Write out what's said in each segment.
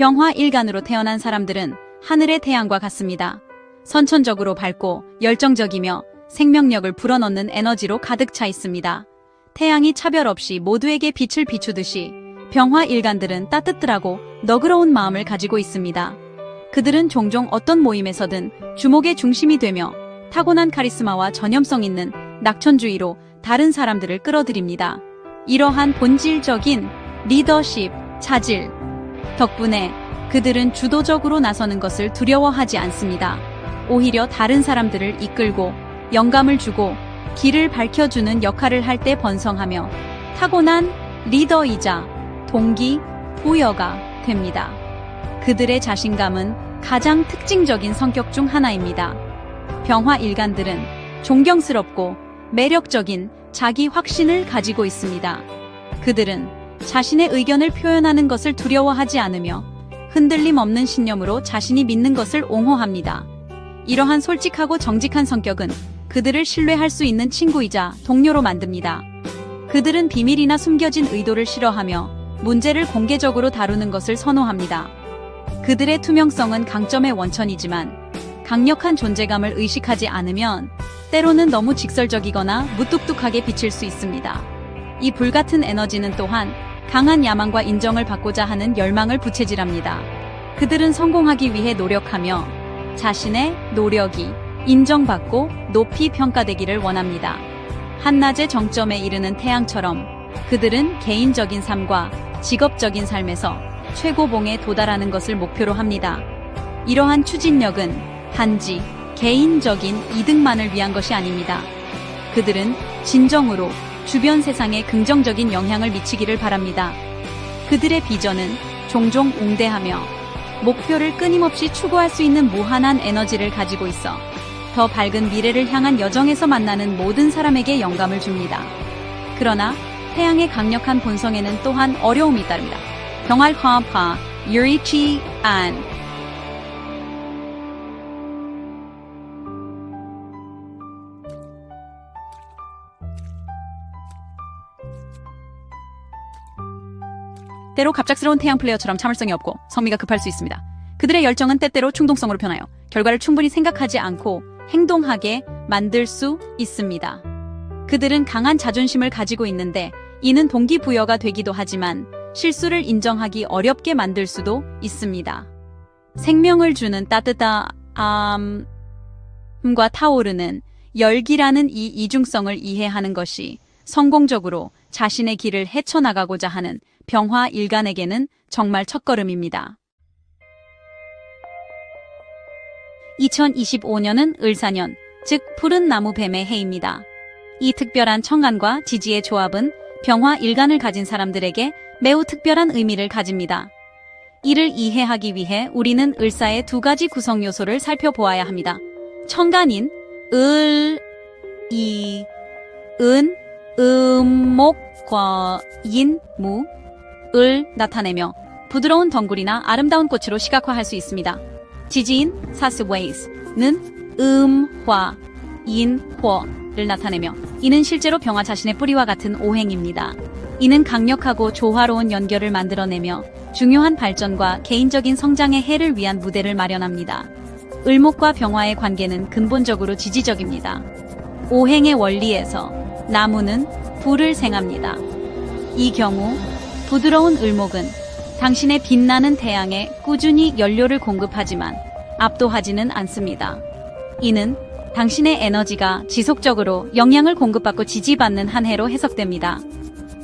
병화 일간으로 태어난 사람들은 하늘의 태양과 같습니다. 선천적으로 밝고 열정적이며 생명력을 불어넣는 에너지로 가득 차 있습니다. 태양이 차별 없이 모두에게 빛을 비추듯이 병화 일간들은 따뜻하고 너그러운 마음을 가지고 있습니다. 그들은 종종 어떤 모임에서든 주목의 중심이 되며 타고난 카리스마와 전염성 있는 낙천주의로 다른 사람들을 끌어들입니다. 이러한 본질적인 리더십, 차질 덕분에 그들은 주도적으로 나서는 것을 두려워하지 않습니다. 오히려 다른 사람들을 이끌고 영감을 주고 길을 밝혀주는 역할을 할 때 번성하며 타고난 리더이자 동기, 부여가 됩니다. 그들의 자신감은 가장 특징적인 성격 중 하나입니다. 병화 일간들은 존경스럽고 매력적인 자기 확신을 가지고 있습니다. 그들은 자신의 의견을 표현하는 것을 두려워하지 않으며 흔들림 없는 신념으로 자신이 믿는 것을 옹호합니다. 이러한 솔직하고 정직한 성격은 그들을 신뢰할 수 있는 친구이자 동료로 만듭니다. 그들은 비밀이나 숨겨진 의도를 싫어하며 문제를 공개적으로 다루는 것을 선호합니다. 그들의 투명성은 강점의 원천이지만 강력한 존재감을 의식하지 않으면 때로는 너무 직설적이거나 무뚝뚝하게 비칠 수 있습니다. 이 불같은 에너지는 또한 강한 야망과 인정을 받고자 하는 열망을 부채질합니다. 그들은 성공하기 위해 노력하며 자신의 노력이 인정받고 높이 평가되기를 원합니다. 한낮의 정점에 이르는 태양처럼 그들은 개인적인 삶과 직업적인 삶에서 최고봉에 도달하는 것을 목표로 합니다. 이러한 추진력은 단지 개인적인 이득만을 위한 것이 아닙니다. 그들은 진정으로 주변 세상에 긍정적인 영향을 미치기를 바랍니다. 그들의 비전은 종종 웅대하며 목표를 끊임없이 추구할 수 있는 무한한 에너지를 가지고 있어 더 밝은 미래를 향한 여정에서 만나는 모든 사람에게 영감을 줍니다. 그러나 태양의 강력한 본성에는 또한 어려움이 따릅니다. 병활 화파 유리치 안 때로 갑작스러운 태양 플레이어처럼 참을성이 없고 성미가 급할 수 있습니다. 그들의 열정은 때때로 충동성으로 변하여 결과를 충분히 생각하지 않고 행동하게 만들 수 있습니다. 그들은 강한 자존심을 가지고 있는데 이는 동기부여가 되기도 하지만 실수를 인정하기 어렵게 만들 수도 있습니다. 생명을 주는 따뜻함과 타오르는 열기라는 이 이중성을 이해하는 것이 성공적으로 자신의 길을 헤쳐나가고자 하는 병화 일간에게는 정말 첫걸음입니다. 2025년은 을사년, 즉 푸른 나무 뱀의 해입니다. 이 특별한 청간과 지지의 조합은 병화 일간을 가진 사람들에게 매우 특별한 의미를 가집니다. 이를 이해하기 위해 우리는 을사의 두 가지 구성 요소를 살펴보아야 합니다. 청간인 을, 이, 은, 음목과 인, 무, 을 나타내며 부드러운 덩굴이나 아름다운 꽃으로 시각화할 수 있습니다. 지지인 사스웨이스는 음화, 인호를 나타내며 이는 실제로 병화 자신의 뿌리와 같은 오행입니다. 이는 강력하고 조화로운 연결을 만들어내며 중요한 발전과 개인적인 성장의 해를 위한 무대를 마련합니다. 을목과 병화의 관계는 근본적으로 지지적입니다. 오행의 원리에서 나무는 불을 생합니다. 이 경우 부드러운 을목은 당신의 빛나는 태양에 꾸준히 연료를 공급하지만 압도하지는 않습니다. 이는 당신의 에너지가 지속적으로 영향을 공급받고 지지받는 한 해로 해석됩니다.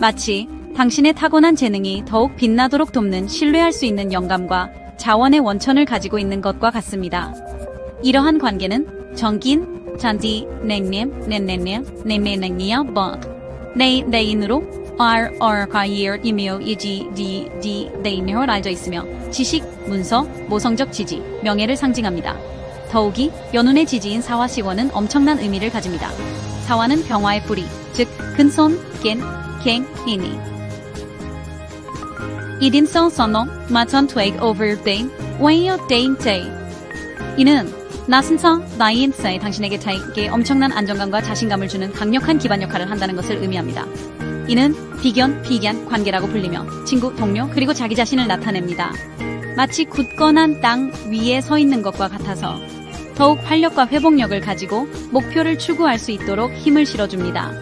마치 당신의 타고난 재능이 더욱 빛나도록 돕는 신뢰할 수 있는 영감과 자원의 원천을 가지고 있는 것과 같습니다. 이러한 관계는 정긴, 잔디, 냉님, 넨넨님, 네메냉니어, 번, 네, 네인으로 R, R, 과이어, 이메오, 이지, D, D, 네인으로 알려져 있으며 지식, 문서, 모성적 지지, 명예를 상징합니다. 더욱이 연운의 지지인 사화시원은 엄청난 의미를 가집니다. 사화는 병화의 뿌리, 즉 근손, 겐, 갱, 이니. 이딘성 선노, 마천 트웨이크 오버베인, 웨이어 데인 테이. 이는 나슨성, 나이인사이 당신에게 자에게 엄청난 안정감과 자신감을 주는 강력한 기반 역할을 한다는 것을 의미합니다. 이는 비견, 비견 관계라고 불리며 친구, 동료, 그리고 자기 자신을 나타냅니다. 마치 굳건한 땅 위에 서 있는 것과 같아서 더욱 활력과 회복력을 가지고 목표를 추구할 수 있도록 힘을 실어줍니다.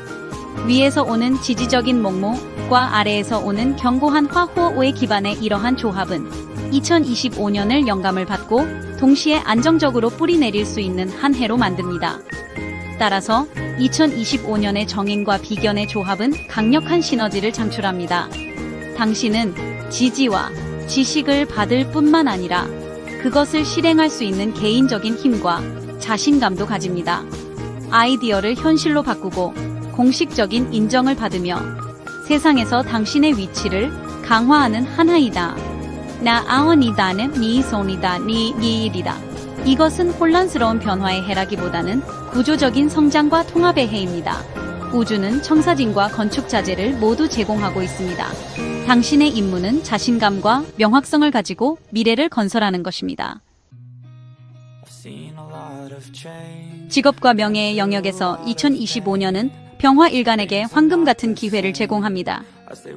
위에서 오는 지지적인 목모과 아래에서 오는 견고한 화호의 기반의 이러한 조합은 2025년을 영감을 받고 동시에 안정적으로 뿌리 내릴 수 있는 한 해로 만듭니다. 따라서 2025년의 정인과 비견의 조합은 강력한 시너지를 창출합니다. 당신은 지지와 지식을 받을 뿐만 아니라 그것을 실행할 수 있는 개인적인 힘과 자신감도 가집니다. 아이디어를 현실로 바꾸고 공식적인 인정을 받으며 세상에서 당신의 위치를 강화하는 하나이다. 나 아원이다는 니 손이다 니 니일이다. 이것은 혼란스러운 변화의 해라기보다는 구조적인 성장과 통합의 해입니다. 우주는 청사진과 건축 자재를 모두 제공하고 있습니다. 당신의 임무는 자신감과 명확성을 가지고 미래를 건설하는 것입니다. 직업과 명예의 영역에서 2025년은 병화 일간에게 황금 같은 기회를 제공합니다.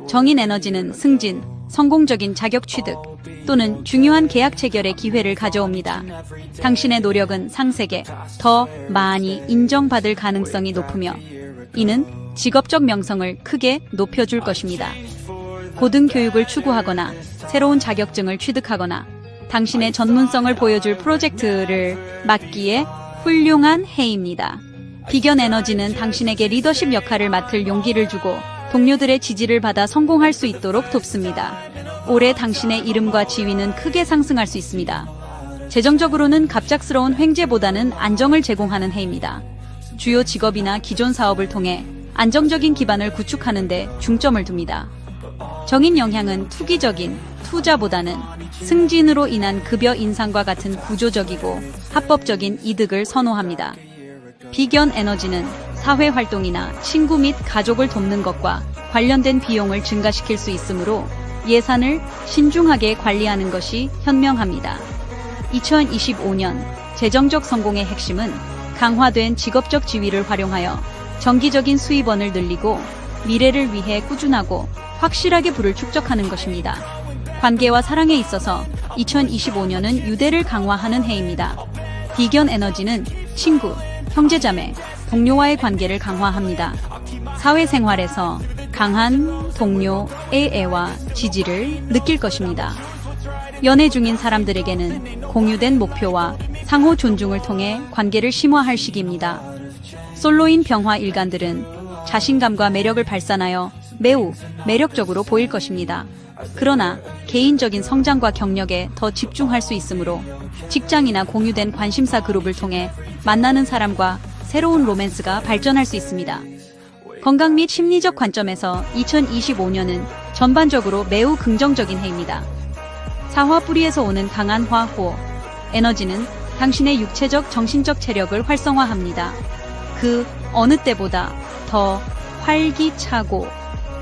정인 에너지는 승진, 성공적인 자격 취득 또는 중요한 계약 체결의 기회를 가져옵니다. 당신의 노력은 상세계 더 많이 인정받을 가능성이 높으며 이는 직업적 명성을 크게 높여줄 것입니다. 고등교육을 추구하거나 새로운 자격증을 취득하거나 당신의 전문성을 보여줄 프로젝트를 맡기에 훌륭한 해입니다. 비견 에너지는 당신에게 리더십 역할을 맡을 용기를 주고 동료들의 지지를 받아 성공할 수 있도록 돕습니다. 올해 당신의 이름과 지위는 크게 상승할 수 있습니다. 재정적으로는 갑작스러운 횡재보다는 안정을 제공하는 해입니다. 주요 직업이나 기존 사업을 통해 안정적인 기반을 구축하는 데 중점을 둡니다. 정인 영향은 투기적인 투자보다는 승진으로 인한 급여 인상과 같은 구조적이고 합법적인 이득을 선호합니다. 비견 에너지는 사회 활동이나 친구 및 가족을 돕는 것과 관련된 비용을 증가시킬 수 있으므로 예산을 신중하게 관리하는 것이 현명합니다. 2025년 재정적 성공의 핵심은 강화된 직업적 지위를 활용하여 정기적인 수입원을 늘리고 미래를 위해 꾸준하고 확실하게 부를 축적하는 것입니다. 관계와 사랑에 있어서 2025년은 유대를 강화하는 해입니다. 비견 에너지는 친구, 형제자매, 동료와의 관계를 강화합니다. 사회생활에서 강한 동료의 애와 지지를 느낄 것입니다. 연애 중인 사람들에게는 공유된 목표와 상호 존중을 통해 관계를 심화할 시기입니다. 솔로인 병화 일간들은 자신감과 매력을 발산하여 매우 매력적으로 보일 것입니다. 그러나 개인적인 성장과 경력에 더 집중할 수 있으므로 직장이나 공유된 관심사 그룹을 통해 만나는 사람과 새로운 로맨스가 발전할 수 있습니다. 건강 및 심리적 관점에서 2025년은 전반적으로 매우 긍정적인 해입니다. 사화 뿌리에서 오는 강한 화호, 에너지는 당신의 육체적 정신적 체력을 활성화합니다. 그 어느 때보다 더 활기차고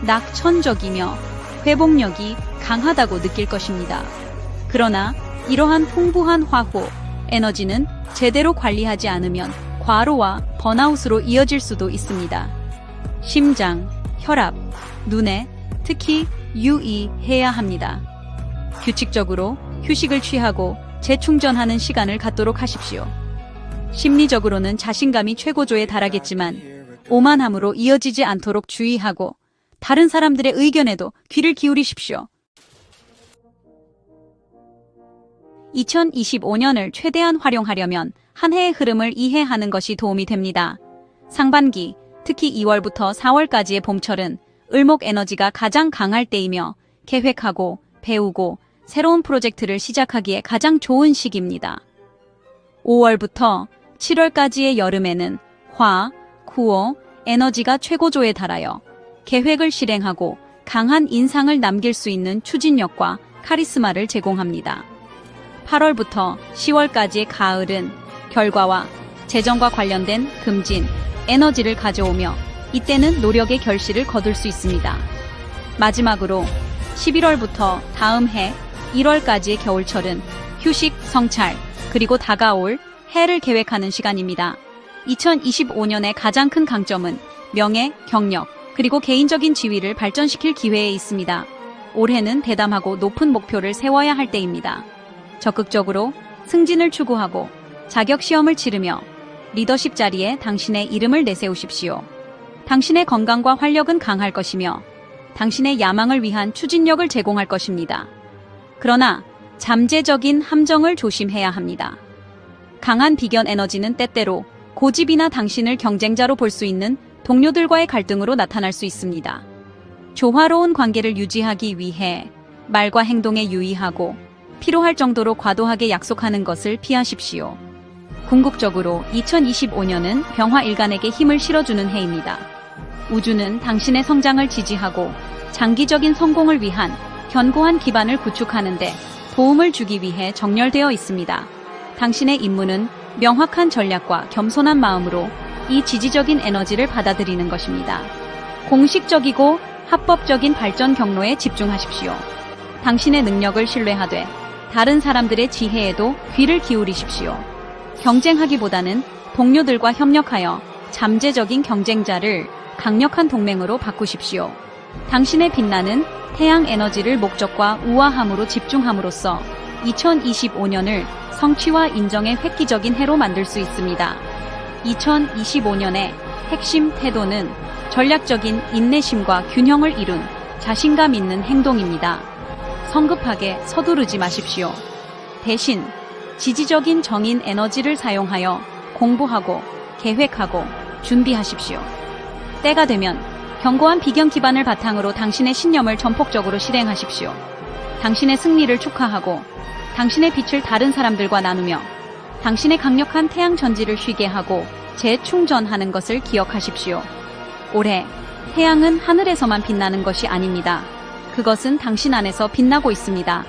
낙천적이며 회복력이 강하다고 느낄 것입니다. 그러나 이러한 풍부한 화호, 에너지는 제대로 관리하지 않으면 과로와 번아웃으로 이어질 수도 있습니다. 심장, 혈압, 눈에 특히 유의해야 합니다. 규칙적으로 휴식을 취하고 재충전하는 시간을 갖도록 하십시오. 심리적으로는 자신감이 최고조에 달하겠지만 오만함으로 이어지지 않도록 주의하고 다른 사람들의 의견에도 귀를 기울이십시오. 2025년을 최대한 활용하려면 한 해의 흐름을 이해하는 것이 도움이 됩니다. 상반기, 특히 2월부터 4월까지의 봄철은 을목 에너지가 가장 강할 때이며 계획하고 배우고 새로운 프로젝트를 시작하기에 가장 좋은 시기입니다. 5월부터 7월까지의 여름에는 화, 구호, 에너지가 최고조에 달하여 계획을 실행하고 강한 인상을 남길 수 있는 추진력과 카리스마를 제공합니다. 8월부터 10월까지의 가을은 결과와 재정과 관련된 금진, 에너지를 가져오며 이때는 노력의 결실을 거둘 수 있습니다. 마지막으로 11월부터 다음 해 1월까지의 겨울철은 휴식, 성찰, 그리고 다가올 해를 계획하는 시간입니다. 2025년의 가장 큰 강점은 명예, 경력, 그리고 개인적인 지위를 발전시킬 기회에 있습니다. 올해는 대담하고 높은 목표를 세워야 할 때입니다. 적극적으로 승진을 추구하고 자격 시험을 치르며 리더십 자리에 당신의 이름을 내세우십시오. 당신의 건강과 활력은 강할 것이며 당신의 야망을 위한 추진력을 제공할 것입니다. 그러나 잠재적인 함정을 조심해야 합니다. 강한 비견 에너지는 때때로 고집이나 당신을 경쟁자로 볼 수 있는 동료들과의 갈등으로 나타날 수 있습니다. 조화로운 관계를 유지하기 위해 말과 행동에 유의하고 필요할 정도로 과도하게 약속하는 것을 피하십시오. 궁극적으로 2025년은 병화 일간에게 힘을 실어주는 해입니다. 우주는 당신의 성장을 지지하고 장기적인 성공을 위한 견고한 기반을 구축하는데 도움을 주기 위해 정렬되어 있습니다. 당신의 임무는 명확한 전략과 겸손한 마음으로 이 지지적인 에너지를 받아들이는 것입니다. 공식적이고 합법적인 발전 경로에 집중하십시오. 당신의 능력을 신뢰하되 다른 사람들의 지혜에도 귀를 기울이십시오. 경쟁하기보다는 동료들과 협력하여 잠재적인 경쟁자를 강력한 동맹으로 바꾸십시오. 당신의 빛나는 태양 에너지를 목적과 우아함으로 집중함으로써 2025년을 성취와 인정의 획기적인 해로 만들 수 있습니다. 2025년의 핵심 태도는 전략적인 인내심과 균형을 이룬 자신감 있는 행동입니다. 성급하게 서두르지 마십시오. 대신 지지적인 정인 에너지를 사용하여 공부하고 계획하고 준비하십시오. 때가 되면 견고한 비경 기반을 바탕으로 당신의 신념을 전폭적으로 실행하십시오. 당신의 승리를 축하하고 당신의 빛을 다른 사람들과 나누며 당신의 강력한 태양 전지를 쉬게 하고 재충전하는 것을 기억하십시오. 올해 태양은 하늘에서만 빛나는 것이 아닙니다. 그것은 당신 안에서 빛나고 있습니다.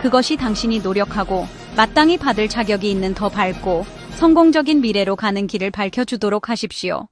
그것이 당신이 노력하고 마땅히 받을 자격이 있는 더 밝고 성공적인 미래로 가는 길을 밝혀주도록 하십시오.